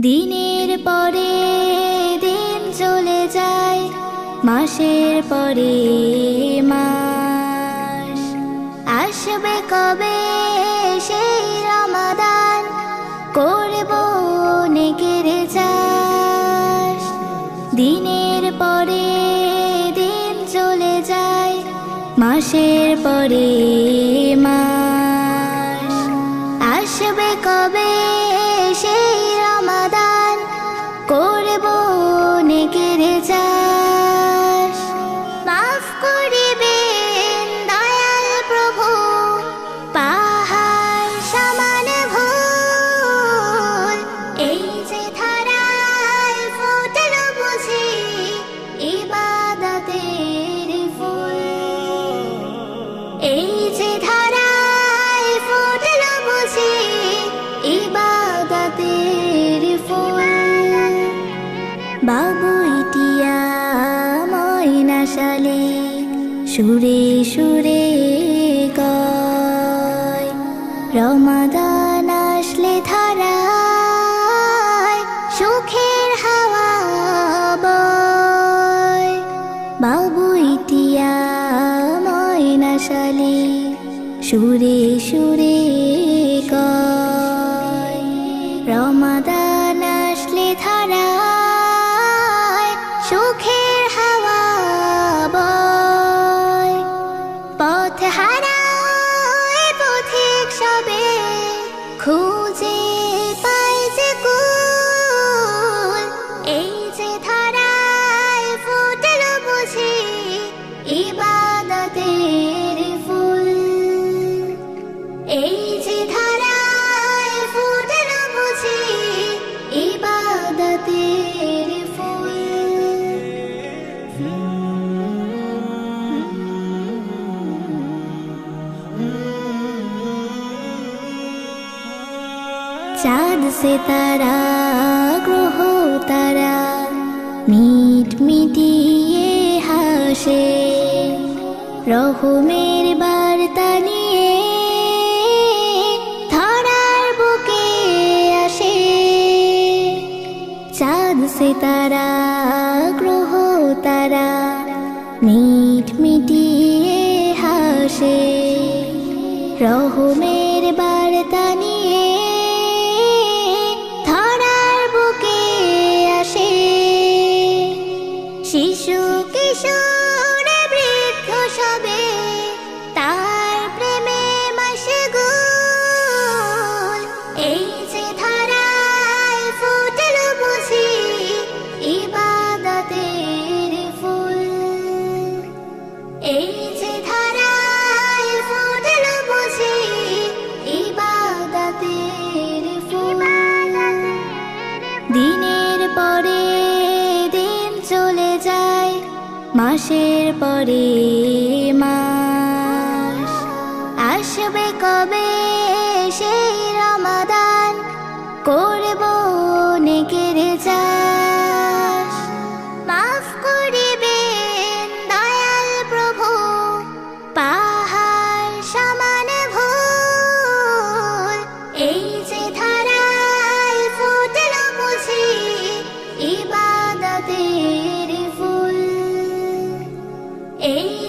দিনের পরে দিন চলে যায়, মাসের পরে মাস। আসবে কবে সেই রমাদান, করব নেকের চাষ। দিনের পরে দিন চলে যায়, মাসের পরে মাস। আসবে কবে বাবু ইটিয়া ময়না শালে সুরে সুরে কয় রমাদান এই যে বুঝি ফুল। চাঁদ সে তারা গ্রহ তারা মিট মিটিয়ে হাসে। রহমের আসবে কবে? সেই রমাদান করব নেকের চাষ। মাফ করিবেন দয়াল প্রভু, পাহাড় সমান ভুল এই যে ধারায় ফুটল বুঝি ইবাদতের ফুল। এই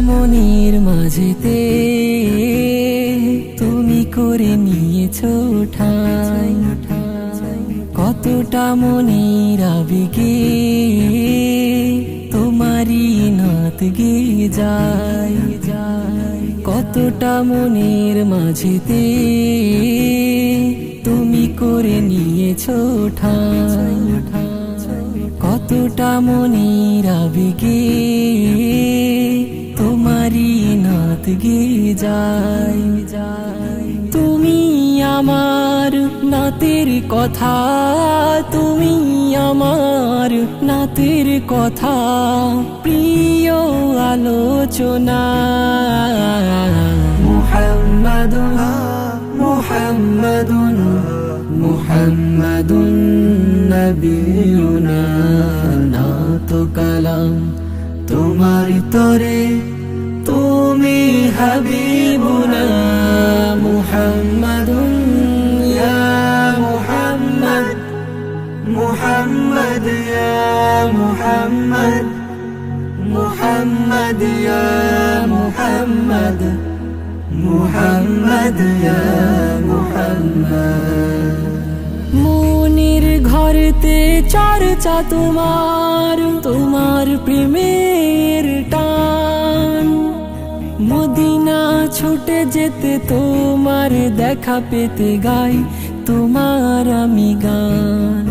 মনের মাঝেতে তুমি করে নিয়েছো ঠাই। কতটা মনের আবেগে তোমারই নাত গে যায়। কতটা মনের মাঝেতে তুমি করে নিয়েছো ঠাই। কতটা মনের আবেগে নাত গেয়ে যাই। তুমি আমার নাতের কথা, তুমি আমার নাতের কথা, প্রিয় আলোচনা। মুহাম্মাদুন মুহাম্মাদুন মুহাম্মাদুন নবিয়ুনা না তো কালাম তোমার তরে হাবিবুনা মুহাম্মাদুন ইয়া মুহাম্মদ মুহাম্মদ ইয়া মুহাম্মদ মুহাম্মদ ইয়া মুহাম্মদ মুহাম্মদ ইয়া মুহাম্মদ মনের ঘরতে চর্চা তোমার তোমার প্রেমের টান ছুটে যেতে তোমার দেখা পেতে গাই, তোমার আমি গান।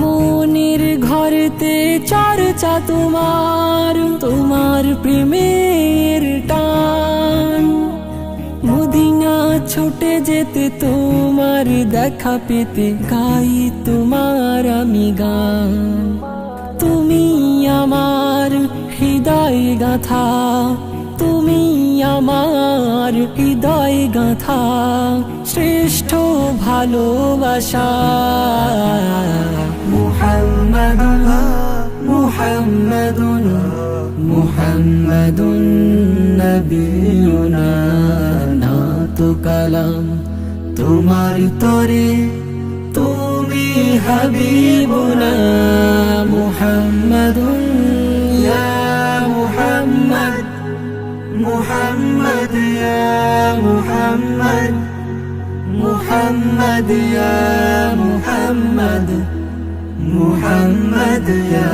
মনের ঘরতে চর্চা তোমার তোমার প্রেমের টান। মদিনা ছুটে যেতে তোমার দেখা পেতে গাই, তোমার আমি গান। তুমি আমার হৃদয় গাথা আমার হৃদয় গাথা, শ্রেষ্ঠ ভালোবাসা। মুহাম্মাদুন মুহাম্মাদুন মুহাম্মাদুন নবিয়ুনা না তো কালাম। তোমার তরে তুমি হাবিবুনা, মুহাম্মাদুন ইয়া মুহাম্মদ মুহাম্মদ ইয়া মুহাম্মদ মুহাম্মদ ইয়া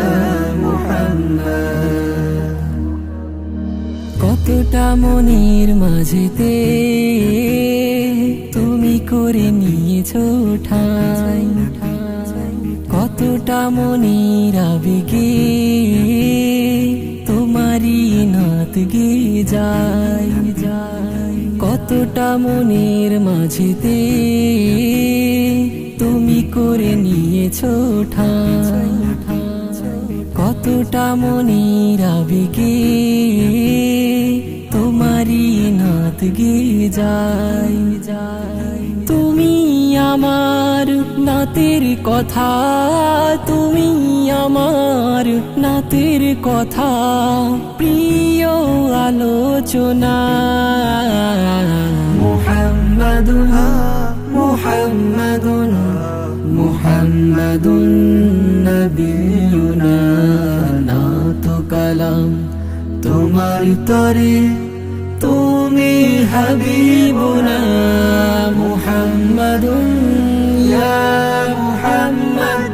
কতটা মনের মাঝেতে তুমি করে নিয়েছো ঠাই। কতটা মনের আবেগে তোমারই নাত গে যাই। কতটা মনের মাঝেতে তুমি করে নিয়েছো ঠাই। কতটা মনের আবেগে তোমারই নাত গে যাই যাই তুমি আমার নাতের কথা, তুমি আমার নাতের কথা। প্রিয় আলোচনা। মুহাম্মাদুন মুহাম্মাদুন মুহাম্মাদুন নবিয়ুনা না তো কালাম তোমার তরে তুমি হাবিবুনা মুহাম্মাদুন ইয়া মুহাম্মদ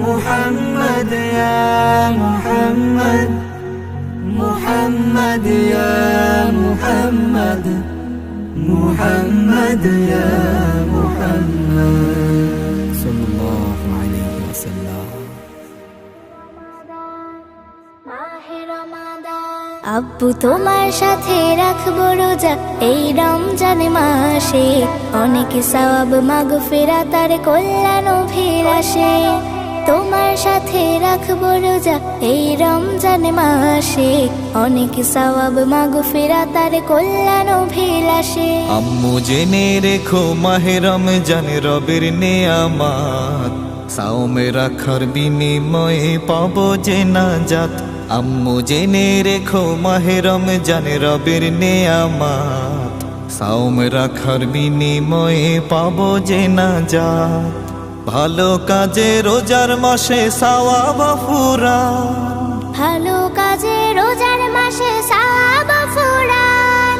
মুহাম্মদ ইয়া মুহাম্মদ মুহাম্মদ ইয়া মুহাম্মদ মুহাম্মদ ইয়া মুহাম্মদ সাল্লাল্লাহু আলাইহি ওয়াসাল্লাম আব্বু তোমার সাথে রাখব রোজা। এই রমজান মাসে অনেক সওয়াব মাগ ফেরা তার কল্যাণ অভিলাষে তোমার সাথে রাখব রোজা। এই রমজান মাসে অনেক সওয়াব মাগ ফেরা তার কল্যাণ অভিলাষে আম্মু জেনে রেখো মাহে রমজান রবের নেয়ামাত। সাওমে রাখার বিনিময়ে পাবো যে না নাজাত। আম্মু জেনে রেখো মাহে রমজান রবের নেয়ামাত। সাওমে রাখার বিনিময়ে পাবো যে নাজাত ভালো কাজে রোজার মাসে সাওয়াব ফুরান। ভালো কাজে রোজার মাসে সাব ফুরান।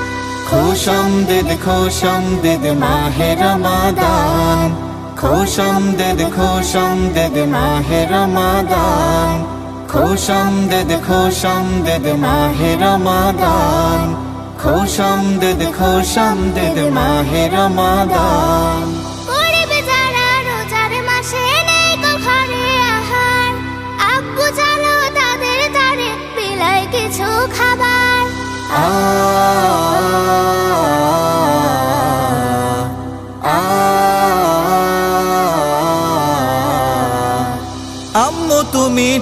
খুশামদিদ খুশামদিদ মাহে রমাদান। খুশামদিদ খুশামদিদ মাহে রমাদান। খুশামদিদ খুশামদিদ মাহে রমাদান। খুশামদিদ খুশামদিদ মাহে রমাদান। গরিব যারা রোজার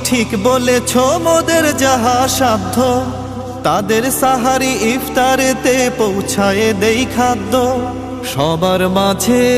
ঠিক বলেছ মোদের যাহা সাধ্য। তাদের সাহারি ইফতারেতে পৌঁছায় দেই খাদ্য। সবার মাঝে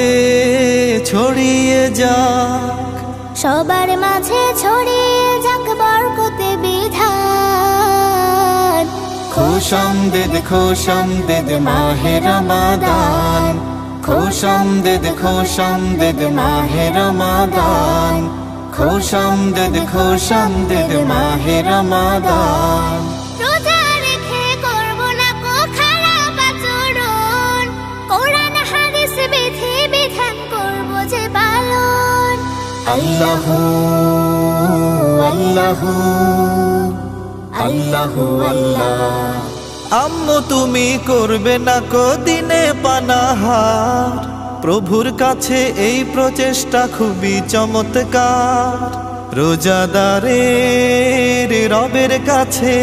ছড়িয়ে যাক। সবার মাঝে ছড়িয়ে যাক বরকতে বিধান। খুশামদিদ খুশামদিদ মাহে রমাদান। খুশামদিদ খুশামদিদ মাহে রমাদান। খুশামদিদ খুশামদিদ মাহে রমাদান। রোজা রেখে করব না কো খারাপ আচরণ। কোরআন হাদিস বিধি বিধান করব যে পালন। আল্লাহু আল্লাহু আল্লাহু আল্লাহ। আম্মু তুমি করবে না দিনে পানাহার। প্রভুর কাছে এই প্রচেষ্টা খুবই চমৎকার। রোজাদারের রবের কাছে।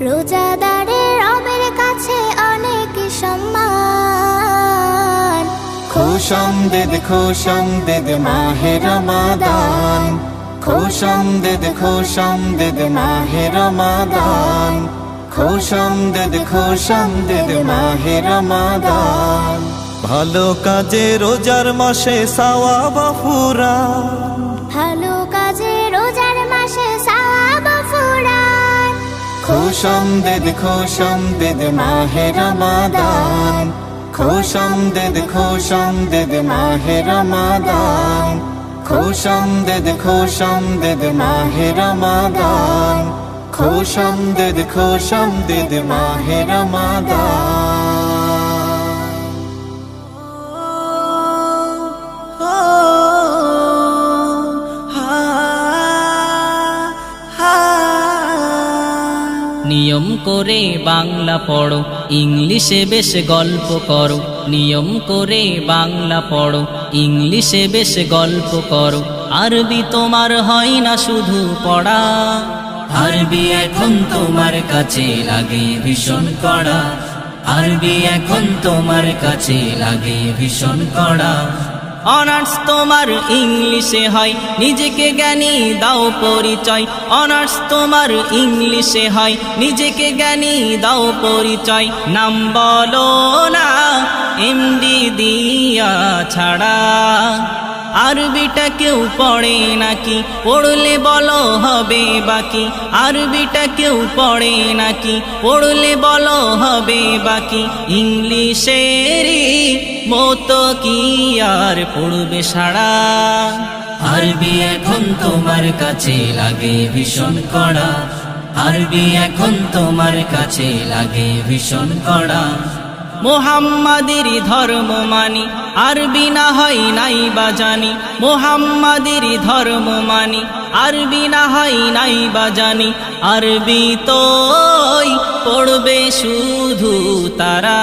রোজাদারের রবের কাছে অনেক সম্মান। খুশামদিদ খুশামদিদ মাহে রমাদান। খুশামদিদ খুশামদিদ মাহে রমাদান। খুশামদিদ খুশামদিদ মাহে রমাদান। ভালো কাজে রোজার মাসে সাওয়া বাফুরা ভালো কাজে রোজার মাসে সাব ফুরান খুশামদিদ খুশামদিদ মাহে রমাদান। খুশামদিদ খুশামদিদ মাহে রমাদান। খুশামদিদ খুশামদিদ মাহে রমাদান। খুশামদিদ খুশামদিদ মাহে রমাদান। নিয়ম করে বাংলা পড়ো। ইংলিশে বেশ গল্প করো। নিয়ম করে বাংলা পড়ো। ইংলিশে বেশ গল্প করো। আরবি তোমার হয় না শুধু পড়া। আরবি এখন তোমার কাছে লাগে ভীষণ কড়া। আরবি এখন তোমার কাছে লাগে ভীষণ কড়া। অনার্স তোমার ইংলিশে হয়, নিজেকে জ্ঞানী দাও পরিচয়। অনার্স তোমার ইংলিশে হয়, নিজেকে জ্ঞানী দাও পরিচয়। নাম বলো না, এমডি দিয়া ছাড়া। আরবিটা কেউ পড়ে নাকি? পড়লে বলো হবে বাকি। আরবিটা কেউ পড়ে নাকি? পড়লে বলো হবে বাকি। ইংলিশেরই মতো কি আর পড়বে সারা? আরবি এখন তোমার কাছে লাগে ভীষণ কড়া। আরবি এখন তোমার কাছে লাগে ভীষণ কড়া। মোহাম্মাদের ধর্ম মানি আরবি না হয় নাই বাজানি মোহাম্মাদের ধর্ম মানি আরবি না হয় নাই বাজানি আরবি তোই পড়বে শুধু তারা।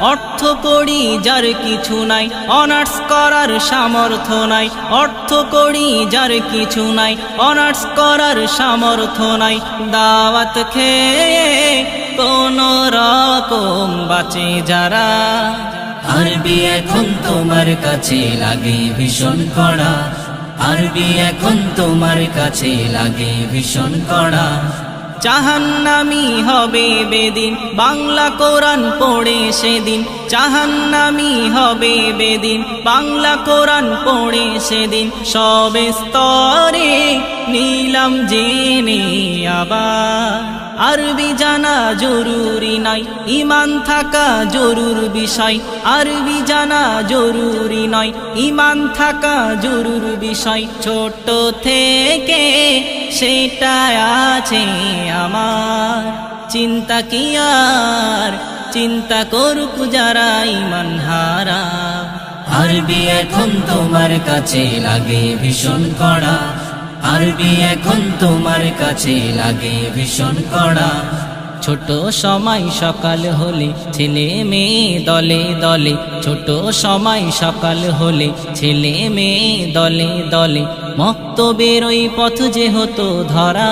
অর্থ করি যার কিছু নাই অনার্স করার সামর্থ্য নাই, অর্থ করি যার কিছু নাই অনার্স করার সামর্থ্য নাই। দাওয়াত খেয়ে কোন রকম বাঁচে যারা। আরবি এখন তোমার কাছে লাগে ভীষণ কড়া। আরবি এখন তোমার কাছে লাগে ভীষণ কড়া। জাহান্নামি হবে বেদিন, বাংলা কোরআন পড়ে সেদিন। জাহান্নামি হবে বেদিন, বাংলা কোরআন পড়ে সেদিন। সবে স্তরে নিলাম জেনে আবার আরবি জানা জরুরি নাই, ইমান থাকা জরুর বিষয়। আরবি জানা জরুরি নয়, ইমান থাকা জরুর বিষয়। ছোট থেকে সেটা আছে আমার। চিন্তা কি আর? চিন্তা করুক যারা ইমান হারা। আরবি এখন তোমার কাছে লাগে ভীষণ কড়া। আরবি এখন তোমার কাছে লাগে ভীষণ কড়া। ছোট সময় সকাল হলে ছেলে মেয়ে দলে দলে, ছোট সময় সকাল হলে ছেলে মেয়ে দলে দলে। মক্ত বেরোই পথ যে হতো ধরা,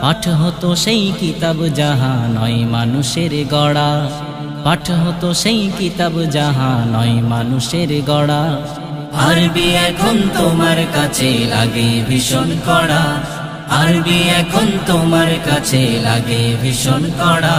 পাঠ হতো সেই কিতাব যাহা নয় মানুষের গড়া। পাঠ হতো সেই কিতাব যাহা নয় মানুষের গড়া। আরবি এখন তোমার কাছে লাগে ভীষণ কড়া। আরবি এখন তোমার কাছে লাগে ভীষণ কড়া।